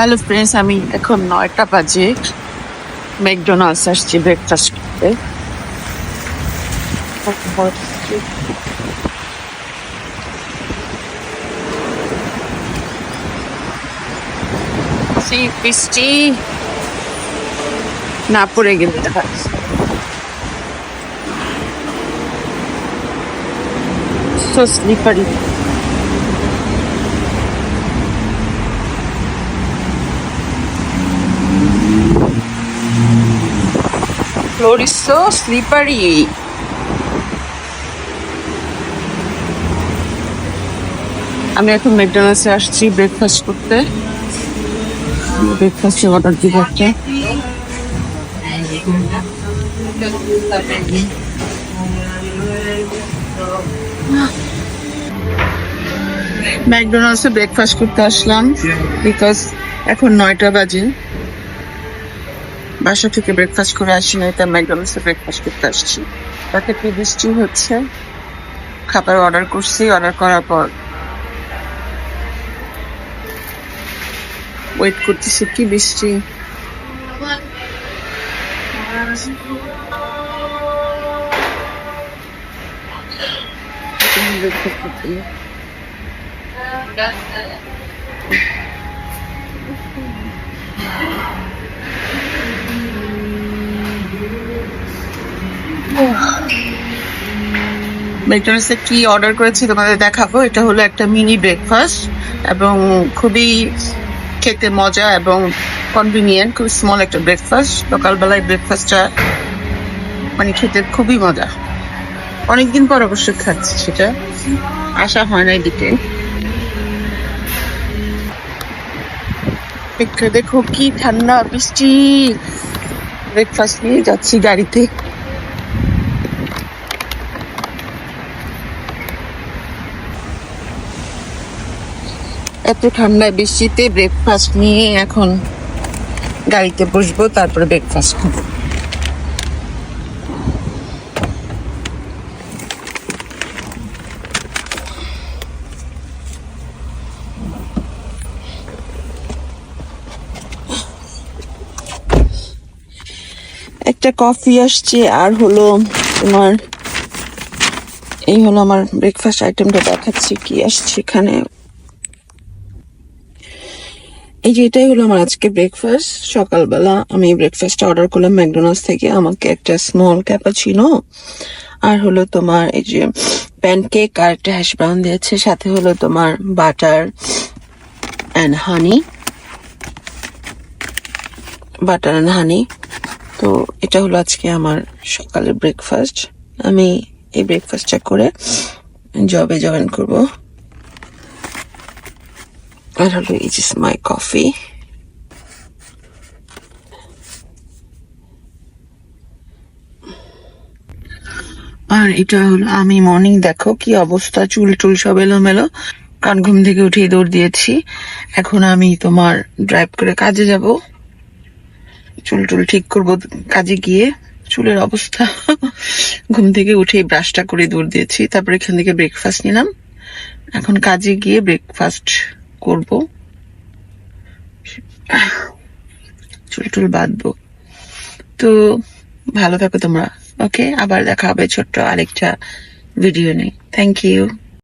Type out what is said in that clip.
Hello friends আমি এখন নয়টা বাজে। ম্যাকডোনাল্ডস আসছি ব্রেকফাস্ট করতে। বৃষ্টি না পড়ে গেলে দেখা so slippery. Floor is so slippery. আমি এখন ম্যাকডোনাল্ডসে আসছি ব্রেকফাস্ট করতে। ব্রেকফাস্টে অর্ডার দিব একটা। ম্যাকডোনাল্ডসে ব্রেকফাস্ট করতে আসলাম বিকজ এখন নয়টা বাজে। বাসা থেকে ব্রেকফাস্ট করে আসি না তাই ম্যাকডোনাল্ডসে ব্রেকফাস্ট করতে আসছি। তাতে কি বৃষ্টি হচ্ছে? খাবার অর্ডার করছি অর্ডার করার পর ওয়েট করতেছি, কি বৃষ্টি? ম্যাকডোনাল্ডসে কি অর্ডার করেছি তোমাদের দেখাবো। এটা হলো একটা মিনি ব্রেকফাস্ট এবং খুবই খেতে মজা এবং কনভিনিয়েন্ট খুব স্মল একটা ব্রেকফাস্ট। সকালবেলায় ব্রেকফাস্টটা মানে খেতে খুবই মজা। অনেকদিন পর অবশ্য খাচ্ছি সেটা। আশা হয় না এদিকে। দেখো দেখো কি ঠান্ডা বৃষ্টি। ব্রেকফাস্ট নিয়ে যাচ্ছি গাড়িতে। এত ঠান্ডায় বৃষ্টিতে ব্রেকফাস্ট নিয়ে এখন গাড়িতে বসবো, তারপরে ব্রেকফাস্ট খাব। একটা কফি আসছে, আর হলো তোমার, এই হলো আমার ব্রেকফাস্ট আইটেমটা দেখাচ্ছি, কি আসছে এখানে। এই যে এটাই হলো আমার আজকে ব্রেকফাস্ট সকালবেলা আমি ব্রেকফাস্ট অর্ডার করলাম ম্যাকডোনাল্ডস থেকে। আমাকে একটা স্মল ক্যাপাচিনো আর হলো তোমার এই যে প্যানকেক আর একটা হ্যাশ ব্রাউন দিয়েছে। সাথে হলো তোমার butter and honey butter and honey তো এটা হলো আজকে আমার সকালের ব্রেকফাস্ট আমি এই ব্রেকফাস্টটা করে জবে জয়েন করব। আর হলো ইজ ইস মাই কফি আর এটা হলো আমি মর্নিং দেখো কি অবস্থা, চুল টুল সব এলোমেলো। কারণ ঘুম থেকে উঠে দৌড় দিয়েছি। এখন আমি তোমার ড্রাইভ করে কাজে যাব। চুল টুল ঠিক করব কাজে গিয়ে। চুলের অবস্থা। ঘুম থেকে উঠে ব্রাশটা করে দৌড় দিয়েছি। তারপরে এখান থেকে ব্রেকফাস্ট নিলাম। এখন কাজে গিয়ে ব্রেকফাস্ট করব। চুল টুল বাঁধবো। তো ভালো থাকো তোমরা, ওকে? আবার দেখা হবে ছোট্ট আরেকটা ভিডিও নেই থ্যাংক ইউ